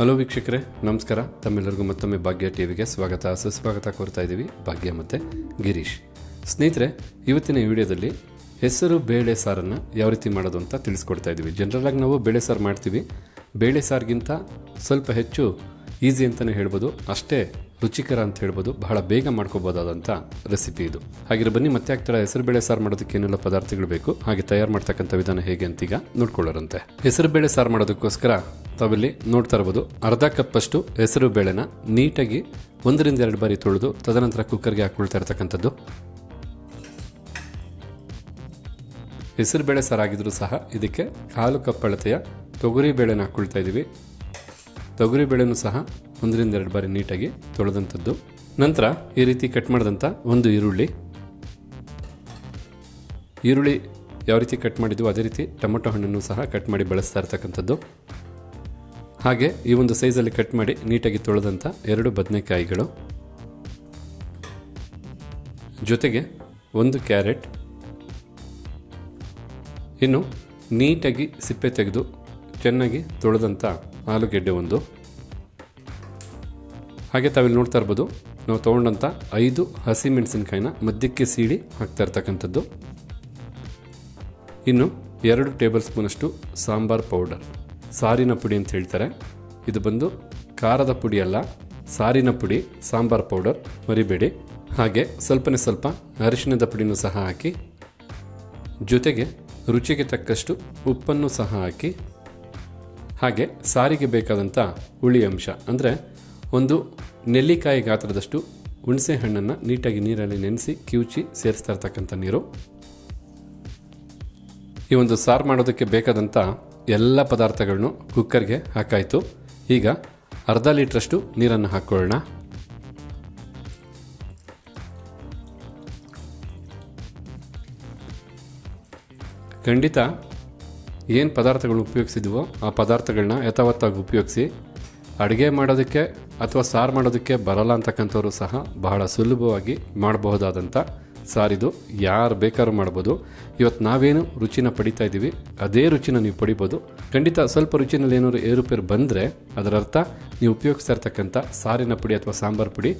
Hello ವೀಕ್ಷಕರೇ, ನಮಸ್ಕಾರ. ತಮ್ಮೆಲ್ಲರಿಗೂ ಮತ್ತೊಮ್ಮೆ ಭಾಗ್ಯ ಟಿವಿಗೆ ಸ್ವಾಗತ. ಸುಸ್ವಾಗತ ಕೋರ್ತಾ ಇದ್ದೀವಿ ಭಾಗ್ಯ ಮತ್ತು ಗಿರೀಶ್. ಸ್ನೇಹಿತರೆ, ಇವತ್ತಿನ ವಿಡಿಯೋದಲ್ಲಿ ಹೆಸರು ಬೇಳೆ ಸಾರನ್ನು ಯಾವ ರೀತಿ ಮಾಡೋದು ಅಂತ ತಿಳಿಸ್ಕೊಡ್ತಾ ಇದ್ದೀವಿ. ಜನರಲಾಗಿ ನಾವು ಬೇಳೆ ಸಾರು ಮಾಡ್ತೀವಿ. ಬೇಳೆ ಸಾರಿಗಿಂತ ಸ್ವಲ್ಪ ಹೆಚ್ಚು ಈಸಿ ಅಂತಲೇ ಹೇಳ್ಬೋದು. ಅಷ್ಟೇ ರುಚಿಕರ ಅಂತ ಹೇಳ್ಬೋದು. ಬಹಳ ಬೇಗ ಮಾಡ್ಕೋಬೋದಾದಂಥ ರೆಸಿಪಿ ಇದು. ಹಾಗೆ ಬನ್ನಿ, ಮತ್ತೆ ಆಗ್ತಾರೆ ಹೆಸರು ಬೇಳೆ ಸಾರು ಮಾಡೋದಕ್ಕೆ ಏನೆಲ್ಲ ಪದಾರ್ಥಗಳು ಬೇಕು? ಹಾಗೆ ತಯಾರು ಮಾಡ್ತಕ್ಕಂಥ ವಿಧಾನ ಹೇಗೆ ಅಂತೀಗ ನೋಡ್ಕೊಳ್ಳೋರಂತೆ. ಹೆಸರು ಬೇಳೆ ಸಾರು ಮಾಡೋದಕ್ಕೋಸ್ಕರ ತಾವಿಲ್ಲಿ ನೋಡ್ತಾ ಇರ್ಬೋದು. ಅರ್ಧ ಕಪ್ಪಷ್ಟು ಹೆಸರು ಬೇಳೆನ ನೀಟಾಗಿ ಒಂದರಿಂದ ಎರಡು ಬಾರಿ ತೊಳೆದು ತದನಂತರ ಕುಕ್ಕರ್ಗೆ ಹಾಕೊಳ್ತಾ ಇರ್ತಕ್ಕಂಥದ್ದು. ಹೆಸರು ಬೇಳೆ ಸಾರಾಗಿದ್ರೂ ಸಹ ಇದಕ್ಕೆ ಕಾಲು ಕಪ್ ಅಳತೆಯ ತೊಗರಿ ಬೇಳೆನ ಹಾಕ್ಕೊಳ್ತಾ ಇದ್ದೀವಿ. ತೊಗರಿ ಬೇಳೆನೂ ಸಹ ಒಂದರಿಂದ ಎರಡು ಬಾರಿ ನೀಟಾಗಿ ತೊಳೆದಂಥದ್ದು. ನಂತರ ಈ ರೀತಿ ಕಟ್ ಮಾಡಿದಂಥ ಒಂದು ಈರುಳ್ಳಿ. ಈರುಳ್ಳಿ ಯಾವ ರೀತಿ ಕಟ್ ಮಾಡಿದ್ವು ಅದೇ ರೀತಿ ಟೊಮೊಟೊ ಹಣ್ಣನ್ನು ಸಹ ಕಟ್ ಮಾಡಿ ಬಳಸ್ತಾ ಇರ್ತಕ್ಕಂಥದ್ದು. ಹಾಗೆ ಈ ಒಂದು ಸೈಜಲ್ಲಿ ಕಟ್ ಮಾಡಿ ನೀಟಾಗಿ ತೊಳೆದಂಥ ಎರಡು ಬದನೆಕಾಯಿಗಳು. ಜೊತೆಗೆ ಒಂದು ಕ್ಯಾರೆಟ್. ಇನ್ನು ನೀಟಾಗಿ ಸಿಪ್ಪೆ ತೆಗೆದು ಚೆನ್ನಾಗಿ ತೊಳೆದಂಥ ಆಲೂಗೆಡ್ಡೆ ಒಂದು. ಹಾಗೆ ತಾವಿಲ್ಲಿ ನೋಡ್ತಾ ಇರ್ಬೋದು, ನಾವು ತೊಗೊಂಡಂಥ ಐದು ಹಸಿಮೆಣಸಿನ್ಕಾಯಿನ ಮಧ್ಯಕ್ಕೆ ಸೀಳಿ ಹಾಕ್ತಾ ಇರ್ತಕ್ಕಂಥದ್ದು. ಇನ್ನು ಎರಡು ಟೇಬಲ್ ಸ್ಪೂನಷ್ಟು ಸಾಂಬಾರ್ ಪೌಡರ್ ಸಾರಿನ ಪುಡಿ ಅಂತ ಹೇಳ್ತಾರೆ. ಇದು ಬಂದು ಖಾರದ ಪುಡಿ ಅಲ್ಲ, ಸಾರಿನ ಪುಡಿ, ಸಾಂಬಾರ್ ಪೌಡರ್, ಮರಿಬೇಡಿ. ಹಾಗೆ ಸ್ವಲ್ಪನೇ ಸ್ವಲ್ಪ ಅರಿಶಿಣದ ಪುಡಿನೂ ಸಹ ಹಾಕಿ, ಜೊತೆಗೆ ರುಚಿಗೆ ತಕ್ಕಷ್ಟು ಉಪ್ಪನ್ನು ಸಹ ಹಾಕಿ. ಹಾಗೆ ಸಾರಿಗೆ ಬೇಕಾದಂಥ ಹುಳಿ ಅಂಶ, ಅಂದರೆ ಒಂದು ನೆಲ್ಲಿಕಾಯಿ ಗಾತ್ರದಷ್ಟು ಹುಣಸೆ ಹಣ್ಣನ್ನು ನೀಟಾಗಿ ನೀರಲ್ಲಿ ನೆನೆಸಿ ಕಿವುಚಿ ಸೇರಿಸ್ತಾ ಇರ್ತಕ್ಕಂಥ ನೀರು. ಈ ಒಂದು ಸಾರು ಮಾಡೋದಕ್ಕೆ ಬೇಕಾದಂಥ ಎಲ್ಲ ಪದಾರ್ಥಗಳನ್ನು ಕುಕ್ಕರ್ಗೆ ಹಾಕಾಯಿತು. ಈಗ ಅರ್ಧ ಲೀಟ್ರಷ್ಟು ನೀರನ್ನು ಹಾಕ್ಕೊಳ್ಳೋಣ. ಖಂಡಿತ ಏನು ಪದಾರ್ಥಗಳು ಉಪಯೋಗಿಸಿದ್ವೋ ಆ ಪದಾರ್ಥಗಳನ್ನ ಯಥಾವತ್ತಾಗಿ ಉಪಯೋಗಿಸಿ. ಅಡುಗೆ ಮಾಡೋದಕ್ಕೆ ಅಥವಾ ಸಾರು ಮಾಡೋದಕ್ಕೆ ಬರಲ್ಲ ಅಂತಕ್ಕಂಥವ್ರು ಸಹ ಬಹಳ ಸುಲಭವಾಗಿ ಮಾಡಬಹುದಾದಂಥ ಸಾರಿದು ಯಾರು ಬೇಕಾದ್ರೂ ಮಾಡ್ಬೋದು. ಇವತ್ತು ನಾವೇನು ರುಚಿನ ಪಡಿತಾ ಇದ್ದೀವಿ, ಅದೇ ರುಚಿನ ನೀವು ಪಡಿಬೋದು. ಖಂಡಿತ ಸ್ವಲ್ಪ ರುಚಿನಲ್ಲಿ ಏನಾದ್ರು ಏರುಪೇರು ಬಂದರೆ ಅದರ ಅರ್ಥ ನೀವು ಉಪಯೋಗಿಸ್ತಾ ಇರ್ತಕ್ಕಂಥ ಸಾರಿನ ಪುಡಿ ಅಥವಾ ಸಾಂಬಾರು ಪುಡಿ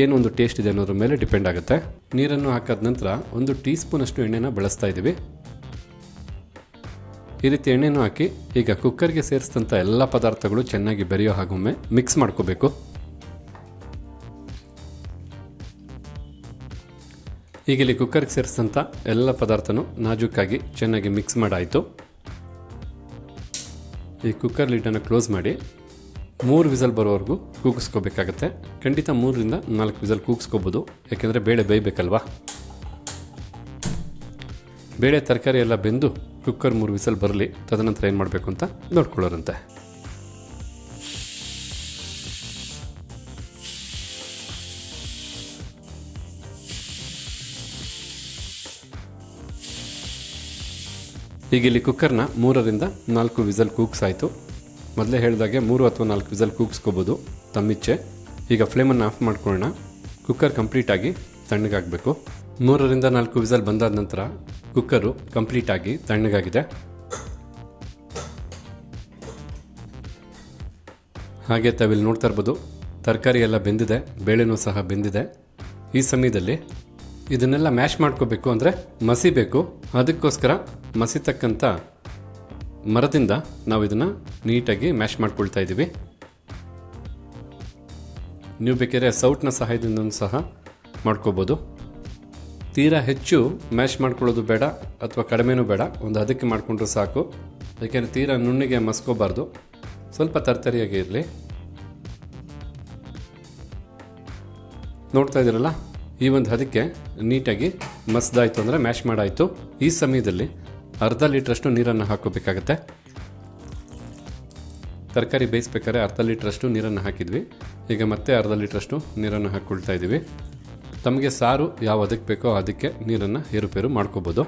ಏನು ಒಂದು ಟೇಸ್ಟ್ ಇದೆ ಅನ್ನೋದ್ರ ಮೇಲೆ ಡಿಪೆಂಡ್ ಆಗುತ್ತೆ. ನೀರನ್ನು ಹಾಕಾದ ನಂತರ ಒಂದು ಟೀ ಸ್ಪೂನಷ್ಟು ಎಣ್ಣೆನ ಬಳಸ್ತಾ ಇದ್ದೀವಿ. ಈ ರೀತಿ ಎಣ್ಣೆನೂ ಹಾಕಿ ಈಗ ಕುಕ್ಕರ್ಗೆ ಸೇರಿಸಿದಂಥ ಎಲ್ಲ ಪದಾರ್ಥಗಳು ಚೆನ್ನಾಗಿ ಬೆರೆಯೋ ಹಾಗೊಮ್ಮೆ ಮಿಕ್ಸ್ ಮಾಡ್ಕೋಬೇಕು. ಈಗ ಇಲ್ಲಿ ಕುಕ್ಕರ್ಗೆ ಸೇರಿಸಿದಂಥ ಎಲ್ಲ ಪದಾರ್ಥನೂ ನಾಜೂಕಾಗಿ ಚೆನ್ನಾಗಿ ಮಿಕ್ಸ್ ಮಾಡಾಯಿತು. ಈ ಕುಕ್ಕರ್ ಲಿಡ್ಡನ್ನು ಕ್ಲೋಸ್ ಮಾಡಿ ಮೂರು ವಿಸಲ್ ಬರೋವರೆಗೂ ಕೂಗಿಸ್ಕೋಬೇಕಾಗತ್ತೆ. ಖಂಡಿತ ಮೂರರಿಂದ ನಾಲ್ಕು ವಿಸಲ್ ಕೂಗಿಸ್ಕೋಬೋದು, ಯಾಕೆಂದರೆ ಬೇಳೆ ಬೇಯಬೇಕಲ್ವಾ? ಬೇಳೆ ತರಕಾರಿ ಎಲ್ಲ ಬೆಂದು ಕುಕ್ಕರ್ ಮೂರು ವಿಸಲ್ ಬರಲಿ, ತದನಂತರ ಏನು ಮಾಡಬೇಕು ಅಂತ ನೋಡ್ಕೊಳ್ಳೋರಂತೆ. ಈಗ ಇಲ್ಲಿ ಕುಕ್ಕರ್ನ ಮೂರರಿಂದ ನಾಲ್ಕು ವಿಸಲ್ ಕೂಗ್ಸಾಯಿತು. ಮೊದಲೇ ಹೇಳಿದಾಗೆ ಮೂರು ಅಥವಾ ನಾಲ್ಕು ವಿಸಲ್ ಕೂಗಿಸ್ಕೋಬೋದು. ತಮ್ಮಿಚ್ಛೆ ಈಗ ಫ್ಲೇಮನ್ನು ಆಫ್ ಮಾಡ್ಕೊಳ್ಳೋಣ. ಕುಕ್ಕರ್ ಕಂಪ್ಲೀಟಾಗಿ ತಣ್ಣಗಾಗಬೇಕು. ಮೂರರಿಂದ ನಾಲ್ಕು ವಿಸಲ್ ಬಂದಾದ ನಂತರ ಕುಕ್ಕರು ಕಂಪ್ಲೀಟಾಗಿ ತಣ್ಣಗಾಗಿದೆ. ಹಾಗೆ ತಾವಿಲ್ಲಿ ನೋಡ್ತಾ ಇರ್ಬೋದು. ತರಕಾರಿ ಎಲ್ಲ ಬೆಂದಿದೆ. ಬೇಳೆನೂ ಸಹ ಬೆಂದಿದೆ. ಈ ಸಮಯದಲ್ಲಿ ಇದನ್ನೆಲ್ಲ ಮ್ಯಾಶ್ ಮಾಡ್ಕೋಬೇಕು ಅಂದರೆ ಮಸಿಬೇಕು ಅದಕ್ಕೋಸ್ಕರ ಮಸಿತಕ್ಕಂಥ ಮರದಿಂದ ನಾವು ಇದನ್ನು ನೀಟಾಗಿ ಮ್ಯಾಶ್ ಮಾಡ್ಕೊಳ್ತಾ ಇದ್ದೀವಿ. ನೀವು ಬೇಕಾದ್ರೆ ಸೌಟ್ನ ಸಹಾಯದಿಂದ ಸಹ ಮಾಡ್ಕೋಬೋದು. ತೀರಾ ಹೆಚ್ಚು ಮ್ಯಾಶ್ ಮಾಡ್ಕೊಳ್ಳೋದು ಬೇಡ ಅಥವಾ ಕಡಿಮೆನೂ ಬೇಡ. ಒಂದು ಅದಕ್ಕೆ ಮಾಡಿಕೊಂಡ್ರೆ ಸಾಕು. ಯಾಕೆಂದರೆ ತೀರಾ ನುಣ್ಣಿಗೆ ಮಸ್ಕೋಬಾರ್ದು. ಸ್ವಲ್ಪ ತರ್ತರಿಯಾಗಿ ಇರಲಿ. ನೋಡ್ತಾ ಇದ್ದೀರಲ್ಲ? ಈ ಒಂದು ಹದಕ್ಕೆ ನೀಟಾಗಿ ಮಸ್ದಾಯಿತು ಅಂದರೆ ಮ್ಯಾಶ್ ಮಾಡಾಯಿತು. ಈ ಸಮಯದಲ್ಲಿ ಅರ್ಧ ಲೀಟ್ರಷ್ಟು ನೀರನ್ನು ಹಾಕೋಬೇಕಾಗತ್ತೆ ತರಕಾರಿ ಬೇಯಿಸ್ಬೇಕಾದ್ರೆ ಅರ್ಧ ಲೀಟ್ರಷ್ಟು ನೀರನ್ನು ಹಾಕಿದ್ವಿ. ಈಗ ಮತ್ತೆ ಅರ್ಧ ಲೀಟ್ರಷ್ಟು ನೀರನ್ನು ಹಾಕ್ಕೊಳ್ತಾ ಇದ್ದೀವಿ. ತಮಗೆ ಸಾರು ಯಾವ ಅದಕ್ಕೆ ಬೇಕೋ ಅದಕ್ಕೆ ನೀರನ್ನು ಏರುಪೇರು ಮಾಡ್ಕೋಬೋದು.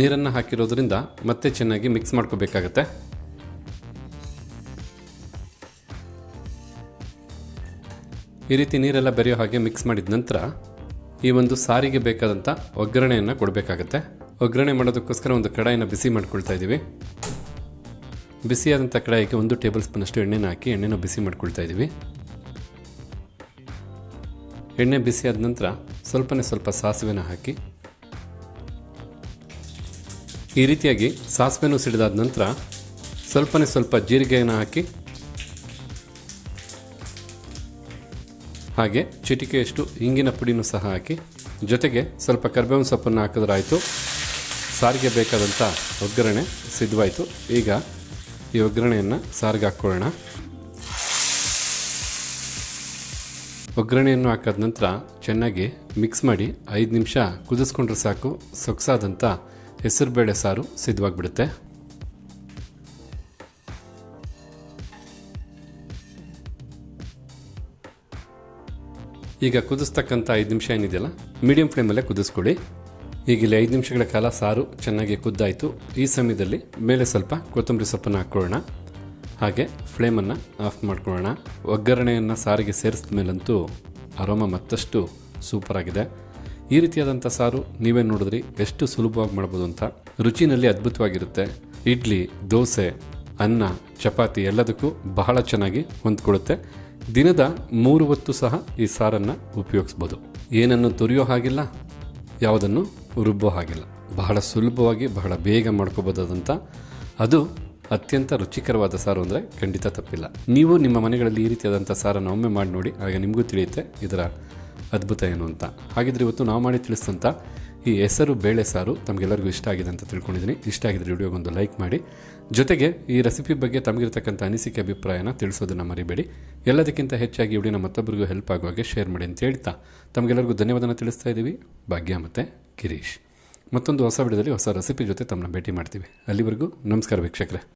ನೀರನ್ನು ಹಾಕಿರೋದ್ರಿಂದ ಮತ್ತೆ ಚೆನ್ನಾಗಿ ಮಿಕ್ಸ್ ಮಾಡ್ಕೋಬೇಕಾಗತ್ತೆ. ಈ ರೀತಿ ನೀರೆಲ್ಲ ಬೆರೆಯೋ ಹಾಗೆ ಮಿಕ್ಸ್ ಮಾಡಿದ ನಂತರ ಈ ಒಂದು ಸಾರಿಗೆ ಬೇಕಾದಂಥ ಒಗ್ಗರಣೆಯನ್ನು ಕೊಡಬೇಕಾಗತ್ತೆ. ಒಗ್ಗರಣೆ ಮಾಡೋದಕ್ಕೋಸ್ಕರ ಒಂದು ಕಡಾಯಿನ ಬಿಸಿ ಮಾಡ್ಕೊಳ್ತಾ ಇದ್ದೀವಿ ಬಿಸಿಯಾದಂಥ ಕಡಾಯಿಗೆ ಒಂದು ಟೇಬಲ್ ಸ್ಪೂನಷ್ಟು ಎಣ್ಣೆನ ಹಾಕಿ ಎಣ್ಣೆನ ಬಿಸಿ ಮಾಡ್ಕೊಳ್ತಾ ಇದ್ದೀವಿ ಎಣ್ಣೆ ಬಿಸಿಯಾದ ನಂತರ ಸ್ವಲ್ಪನೇ ಸ್ವಲ್ಪ ಸಾಸಿವೆನ ಹಾಕಿ. ಈ ರೀತಿಯಾಗಿ ಸಾಸಿವೆನೂ ಸಿಡಿದಾದ ನಂತರ ಸ್ವಲ್ಪನೇ ಸ್ವಲ್ಪ ಜೀರಿಗೆಯನ್ನು ಹಾಕಿ ಹಾಗೆ ಚಿಟಿಕೆಯಷ್ಟು ಇಂಗಿನ ಪುಡಿನೂ ಸಹ ಹಾಕಿ, ಜೊತೆಗೆ ಸ್ವಲ್ಪ ಕರ್ಬೇವಿನ ಸೊಪ್ಪನ್ನು ಹಾಕಿದ್ರಾಯಿತು. ಸಾರಿಗೆ ಬೇಕಾದಂಥ ಒಗ್ಗರಣೆ ಸಿದ್ಧವಾಯಿತು. ಈಗ ಈ ಒಗ್ಗರಣೆಯನ್ನು ಸಾರಿಗೆ ಹಾಕ್ಕೊಳ್ಳೋಣ. ಒಗ್ಗರಣೆಯನ್ನು ಹಾಕಿದ ನಂತರ ಚೆನ್ನಾಗಿ ಮಿಕ್ಸ್ ಮಾಡಿ ಐದು ನಿಮಿಷ ಕುದಿಸ್ಕೊಂಡ್ರೆ ಸಾಕು. ಸೊಗಸಾದಂಥ ಹೆಸರುಬೇಳೆ ಸಾರು ಸಿದ್ಧವಾಗಿಬಿಡುತ್ತೆ. ಈಗ ಕುದಿಸ್ತಕ್ಕಂಥ ಐದು ನಿಮಿಷ ಏನಿದೆಯಲ್ಲ? ಮೀಡಿಯಂ ಫ್ಲೇಮಲ್ಲೇ ಕುದಿಸ್ಕೊಳ್ಳಿ. ಈಗ ಇಲ್ಲಿ ಐದು ನಿಮಿಷಗಳ ಕಾಲ ಸಾರು ಚೆನ್ನಾಗಿ ಕುದ್ದಾಯಿತು. ಈ ಸಮಯದಲ್ಲಿ ಮೇಲೆ ಸ್ವಲ್ಪ ಕೊತ್ತಂಬರಿ ಸೊಪ್ಪನ್ನು ಹಾಕ್ಕೊಳ್ಳೋಣ. ಹಾಗೆ ಫ್ಲೇಮನ್ನು ಆಫ್ ಮಾಡ್ಕೊಳ್ಳೋಣ. ಒಗ್ಗರಣೆಯನ್ನು ಸಾರಿಗೆ ಸೇರಿಸಿದ ಮೇಲಂತೂ ಅರೋಮ ಮತ್ತಷ್ಟು ಸೂಪರಾಗಿದೆ ಈ ರೀತಿಯಾದಂಥ ಸಾರು ನೀವೇ ನೋಡಿದ್ರಿ ಎಷ್ಟು ಸುಲಭವಾಗಿ ಮಾಡ್ಬೋದು ಅಂತ ರುಚಿನಲ್ಲಿ ಅದ್ಭುತವಾಗಿರುತ್ತೆ. ಇಡ್ಲಿ, ದೋಸೆ, ಅನ್ನ, ಚಪಾತಿ ಎಲ್ಲದಕ್ಕೂ ಬಹಳ ಚೆನ್ನಾಗಿ ಹೊಂದ್ಕೊಳ್ಳುತ್ತೆ. ದಿನದ ಮೂರು ಹೊತ್ತು ಸಹ ಈ ಸಾರನ್ನು ಉಪಯೋಗಿಸ್ಬೋದು. ಏನನ್ನು ತುರಿಯೋ ಹಾಗಿಲ್ಲ, ಯಾವುದನ್ನು ರುಬ್ಬೋ ಹಾಗಿಲ್ಲ. ಬಹಳ ಸುಲಭವಾಗಿ, ಬಹಳ ಬೇಗ ಮಾಡ್ಕೋಬೋದಾದಂಥ ಅದು ಅತ್ಯಂತ ರುಚಿಕರವಾದ ಸಾರು ಅಂದರೆ ಖಂಡಿತ ತಪ್ಪಿಲ್ಲ. ನೀವು ನಿಮ್ಮ ಮನೆಗಳಲ್ಲಿ ಈ ರೀತಿಯಾದಂಥ ಸಾರನ್ನು ಒಮ್ಮೆ ಮಾಡಿ ನೋಡಿ, ಆಗ ನಿಮಗೂ ತಿಳಿಯುತ್ತೆ ಇದರ ಅದ್ಭುತ ಏನು ಅಂತ. ಹಾಗಿದ್ರೆ ಇವತ್ತು ನಾವು ಮಾಡಿ ತಿಳಿಸಿದಂಥ ಈ ಹೆಸರು ಬೇಳೆ ಸಾರು ತಮಗೆಲ್ಲರಿಗೂ ಇಷ್ಟ ಆಗಿದೆ ಅಂತ ತಿಳ್ಕೊಂಡಿದ್ದೀನಿ. ಇಷ್ಟ ಆಗಿದ್ರೆ ವಿಡಿಯೋಗೊಂದು ಲೈಕ್ ಮಾಡಿ. ಜೊತೆಗೆ ಈ ರೆಸಿಪಿ ಬಗ್ಗೆ ತಮಗಿರ್ತಕ್ಕಂಥ ಅನಿಸಿಕೆ, ಅಭಿಪ್ರಾಯನ ತಿಳಿಸೋದನ್ನು ಮರಿಬೇಡಿ. ಎಲ್ಲದಕ್ಕಿಂತ ಹೆಚ್ಚಾಗಿ ಈ ವಿಡಿಯೋನ ಮತ್ತೊಬ್ಬರಿಗೂ ಹೆಲ್ಪ್ ಆಗುವಾಗೆ ಶೇರ್ ಮಾಡಿ ಅಂತ ಹೇಳ್ತಾ ತಮಗೆಲ್ಲರಿಗೂ ಧನ್ಯವಾದನ ತಿಳಿಸ್ತಾ ಇದ್ದೀವಿ. ಭಾಗ್ಯ ಮತ್ತು ಗಿರೀಶ್. ಮತ್ತೊಂದು ಹೊಸ ವಿಡಿಯೋದಲ್ಲಿ ಹೊಸ ರೆಸಿಪಿ ಜೊತೆ ತಮ್ಮನ್ನ ಭೇಟಿ ಮಾಡ್ತೀವಿ. ಅಲ್ಲಿವರೆಗೂ ನಮಸ್ಕಾರ ವೀಕ್ಷಕರೇ.